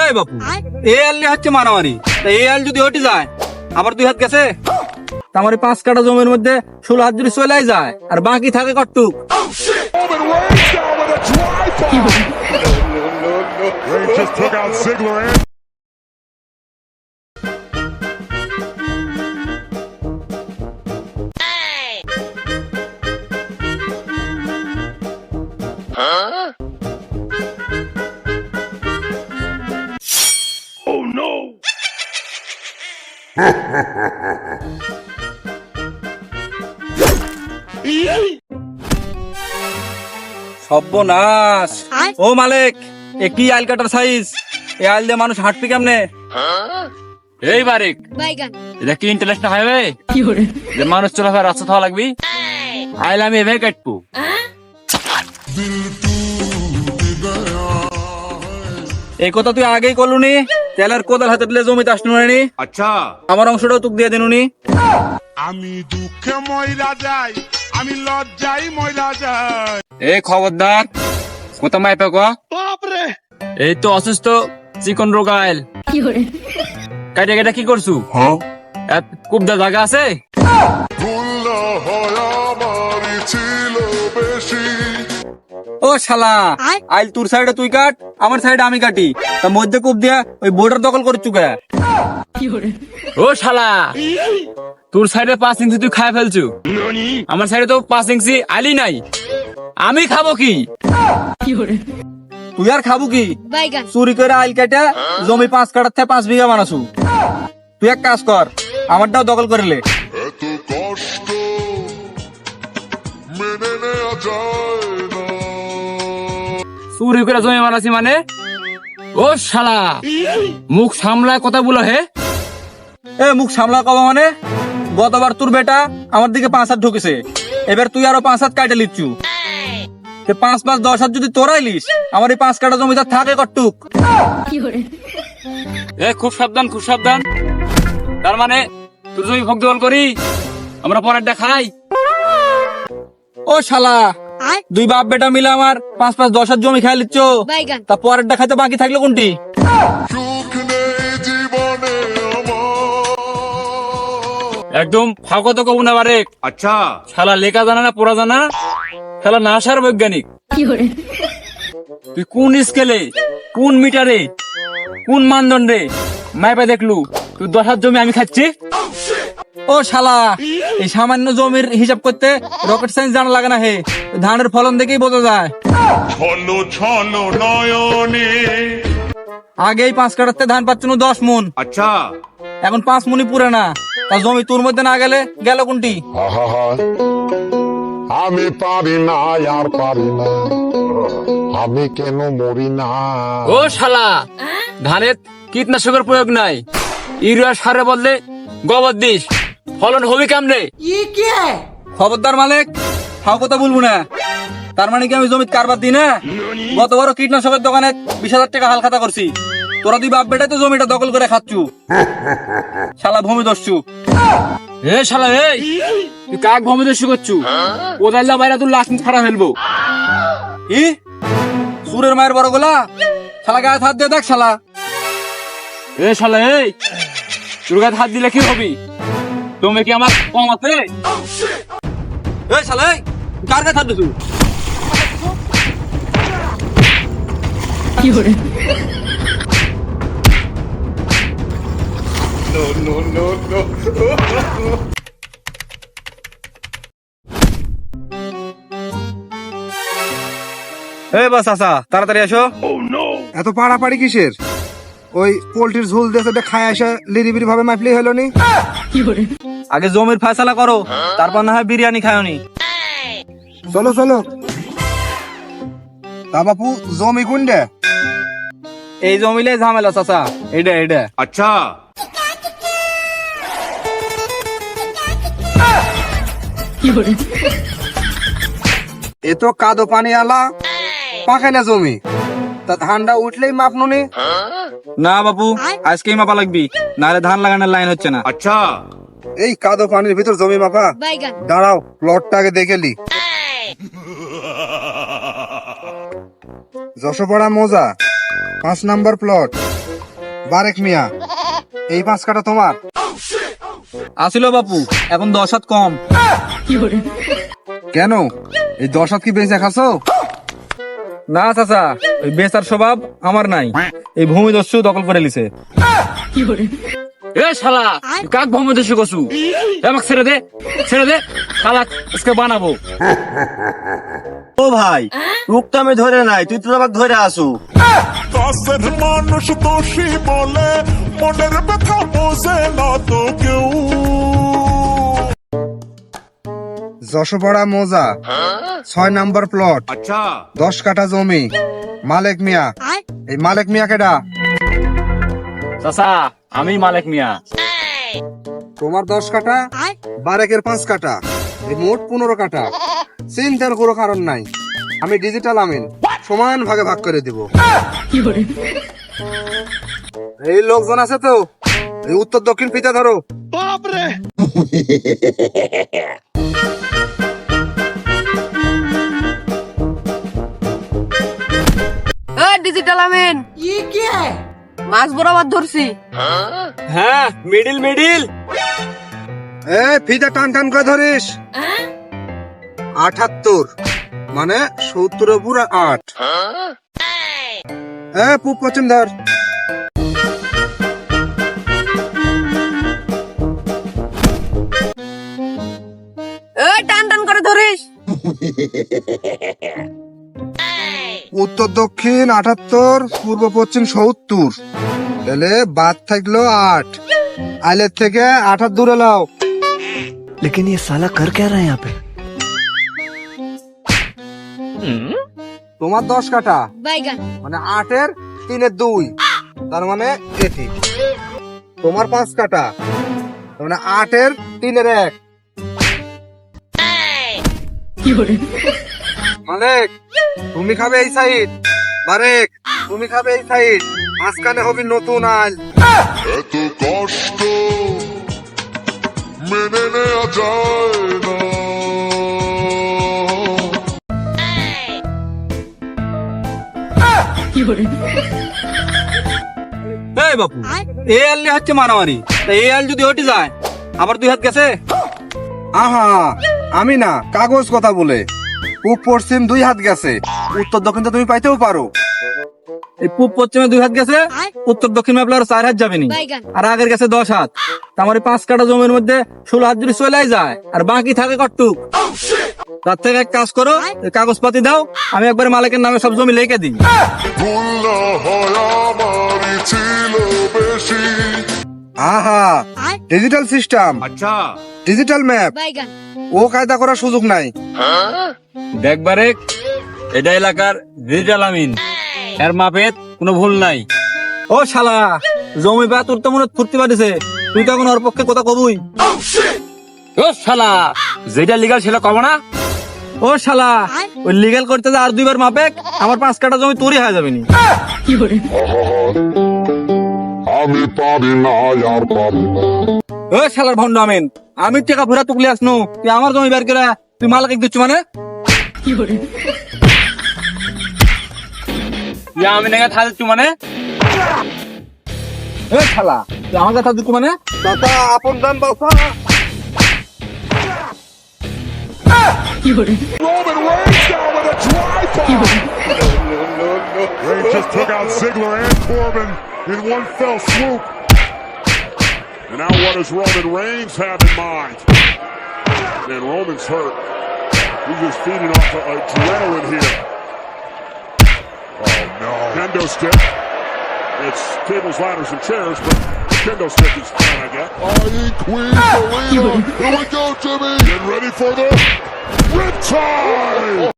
এই বাপু এ আললে হচ্ছে মারামারি এ আল যদি হটে যায় আবার দুই হাত গেছে আমার পাঁচ কাটা জমির মধ্যে ষোলো হাত যদি চলে যায় আর বাকি থাকে কটুক সর্বনাশ। ও মালিক এ কি আইল কাটার সাইজ? এ আইল দিয়ে মানুষ হাঁটবি কেমনে? এই বারিক এটা কি ইন্টারন্যাশনাল হাইওয়ে যে মানুষ চলাফেরা রাস্তা থাকা লাগবি? আইল আমি এভাবে কাটবো। এই কথা তুই আগেই করলুনি? তেলার কোদাল হাতে দিলে জমিতে আসনু নি আচ্ছা। আমার অংশটাও তুক দিয়ে দিনুনি। আমি দুঃখে ময়লা যাই আমি লজ্জাই ময়লা যাই। এ খবরদার কোথা মাই পেক বাপরে! এই তো অসুস্থ চিকন রোগাইল কি করে? কাইটা কাইটা কি করছু? হ্যাঁ। কুবদা জায়গা আছে? ভুল হলো ও শালা আইল তোর সাইডে তুই কাট আমার সাইডে আমি কাটি। তা মধ্যে কুপ দিয়া ওই বোর্ডার দখল করে চুকে ও শালা তোর সাইডে পাঁচ ইঞ্চি তুই খাই ফেলছু। আমার সাইডে তো পাঁচ ইঞ্চি আলি নাই। আমি খাব কি? তুই আর খাব কি? চুরি করে আইল কেটে জমি পাঁচ কাটার থেকে পাঁচ বিঘা বানাসু তুই এক কাজ কর আমারটাও দখল করে লে। চুরি করে জমি বানাসি মানে? ও শালা মুখ সামলায় কথা বলো হে। এ মুখ সামলা কবা মানে? গতবার তোর বেটা আমার দিকে পাঁচ হাত ঢুকেছে। এবার তুই আরও পাঁচ হাত কাটে লিচ্ছু। পাঁচ পাঁচ দশ হাত যদি তোরাই লিস আমার এই পাঁচ কাটা জমিটা থাকে কটুক এ খুব সাবধান খুব সাবধান। তার মানে তোর জমি ভোগ দখল করি আমরা পরেরটা খাই। ও শালা দুই বাপ বেটা মিলে আমার পাঁচ পাঁচ দশ জমি খেয়ে নিচ্ছ তা পরেরটা খাইতে বাকি থাকল কোনটি? একদম ফাঁকা তো কবু না বারে আচ্ছা। খেলা লেখা জানা না পড়া জানা? ছালা না আসার বৈজ্ঞানিক। তুই কোন স্কেলে কোন মিটারে কোন মানদণ্ডে মাইপা দেখলু? তুই দশ জমি আমি খাচ্ছি? ও শালা এই সামান্য জমির হিসাব করতে রকেট সায়েন্স জানা লাগে না হে। ধানের ফলন দেখেই বোঝা যায়। ছলো আগেই পাঁচ কাটাতে ধান পাচ্ছ না দশ মন। আচ্ছা। এখন পাঁচ মনি পুরে না। তা জমি তোর মধ্যে না গেলে গেল কোনটি? আমি পারি না আর পারি না। আমি কেন মরি না? ও শালা ধানের কীটনাশকের প্রয়োগ নাই। ইউরিয়া সারে বদলে গোবর দিস। ফলন হবে কেমনে? খবরদার মালিক হাও কথা বলব না। তার মানে কি আমি জমিত কারবার দিই না? গত বড় কীটনাশকের দোকানে বিশ হাজার টাকা হাল খাতা করছি। তোরা দুই বাপ বেটাই তো জমিটা দখল করে খাচ্ছু। শালা ভূমি দস্যু এ শালা এই তুই কাক ভূমি দস্যু করছু? কোদাইলা বাইরে তুই লাশ ফাড়া ফেলব। ই? সুরের মায়ের বড় গোলা? শালা গায়ে হাত দিয়ে দেখ শালা। এ শালা এই তোর গায়ে হাত দিলে কি হবি? তুমি কি আমার কম আছে? এই শালা এই কার দিছু? এই বাস আসা তাড়াতাড়ি আসো। এত পাড়াপাড়ি কিসের? ওই পোল্ট্রির ঝোল দিয়ে খায় আসা লিরিবিরি ভাবে মাপলেই হলো নি। আগে জমির ফয়সালা করো হ্যাঁ? তারপর না হয় বিরিয়ানি খায়নি। চলো চলো। তা বাপু জমি কোনটা এই জমিলে ঝামেলা চাচা। এটা এটা আচ্ছা। এ তো কাদো পানি আলা। পাখাইলা জমি। তা ধানটা উঠলেই মাপ নুনি। হ্যাঁ? না বাপু আজকেই মাপা লাগবি। নাহলে ধান লাগানোর লাইন হচ্ছে না। আচ্ছা। এই কাদো পানির ভিতর জমি মাপা। দাঁড়াও প্লটটা আগে দেখে লি। যশোপাড়া মোজা পাঁচ নাম্বার প্লট বারেক মিয়া এই পাঁচ কাটা তোমার। আসিল বাপু এখন দশ হাত কম। কেন? এই দশ হাত কি বেঁচে খাসো? না চাচা ওই বেচার স্বভাব আমার নাই। এই ভূমি দস্যু দখল করে লিছে এ শালা কাক ভূমি দস্যু কসু আমাকে ছেড়ে দে ছেড়ে দে শালা আজকে বানাবো। ও ভাই রূপটা আমি ধরে নাই তুই তো আমাকে ধরে আসু। দশের মানুষ দোষী বলে মনের ব্যথা বোঝে না তো কেউ। যশোপাড়া মোজা ছয় নাম্বার প্লট আচ্ছা। দশ কাটা জমি। মালেক মিয়া। এই মালেক মিয়া কেডা চাচা আমি মালিক মিয়া। তোমার দশ কাটা বারেকের পাঁচ কাটা মোট পনেরো কাটা চিন্তার কোনো কারণ নাই। আমি ডিজিটাল আমিন। সমান ভাগে ভাগ করে দিব। এই লোকজন আছে তো। এই উত্তর দক্ষিণ ফিতে ধরো। বাপরে। ডিজিটাল আমিন। মাছ বরাবর ধরছি। হ্যাঁ মিডিল মিডিল। এ ফিতে টান টান করে ধরিস। আঠাত্তর মানে সত্তর পুরা আট। এ পুপ পশ্চিম ধর। এই টান টান করে ধরিস। উত্তর দক্ষিণ আটাত্তর পূর্ব পশ্চিম সত্তর তাহলে বাদ থাকলো আট আইলের থেকে আঠার দূরে লাও लेकिन ये साला कर क्या रहा है यहाँ पे তোমার দশ কাটা বাইগান মানে আটের তিনের দুই তার মানে এটি তোমার পাঁচ কাটা তার মানে আটের তিনের এক মালিক তুমি খাবে এই সাইড। বারেক তুমি খাবে এই সাইড। মাঝখানে হবি নতুন আল। এত কষ্ট মেনে নেওয়া যায় না। এই বাপু এই আল নিয়ে হচ্ছে মারামারি। তা এই আল যদি হটে যায় আবার দুই হাত গেছে? আহা আমি না কাগজ কথা বলে। পূব পশ্চিম দুই হাত গেছে। উত্তর দক্ষিণ তো তুমি পাইতেও পারো। এই পূব পশ্চিমে দুই হাত গেছে উত্তর দক্ষিণ মাপলে আর চার হাত যাবেনি। আর আগের গেছে দশ হাত। তা আমার এই পাঁচ কাটা জমির মধ্যে ষোলো হাত যদি চলে যায় আর বাকি থাকে কটুক তার থেকে এক কাজ করো এই কাগজপাতি দাও আমি একবার মালিকের নামে সব জমি লিখে দিই। হয় আহা ডিজিটাল সিস্টেম আচ্ছা। ডিজিটাল ম্যাপ ও কায়দা করার সুযোগ নাই। দেখবারে এটা এলাকার ডিজিটাল আমিন। এর মাপের কোনো ভুল নাই। ও শালা জমি বা তোর তো মনে ফুর্তি পাঠিয়েছে তুই তো এখন ওর পক্ষে কথা কবুই। ও শালা যেটা লিগাল সেটা কব না। ও শালা ওই লিগাল করতে যা আর দুইবার মাপেক আমার পাঁচ কাটা জমি তোরই হয়ে যাবে নি। আমি পারি না আর পারি না। ও শালার ভন্ড আমিন আমি টাকা ফেরা তুকলে আসনু তুই আমার জমি বের করে তুই মালাকে দিচ্ছ মানে? তুই আমি নাকি থা দিচ্ছ মানে এ শালা তুই আমার কথা দিচ্ছ মানে দাদা আপন দান বাবা Roman Reigns down with a drive Reigns just took out Ziggler and Corbin in one fell swoop. And now what does Roman Reigns have in mind? Man, Roman's hurt. He's just feeding off of adrenaline here. Oh no. Kendo stick. It's tables, ladders, and chairs, but the kendo stick is fine, I guess. I Queen Selena. Here we go, Jimmy. Get ready for the riptide!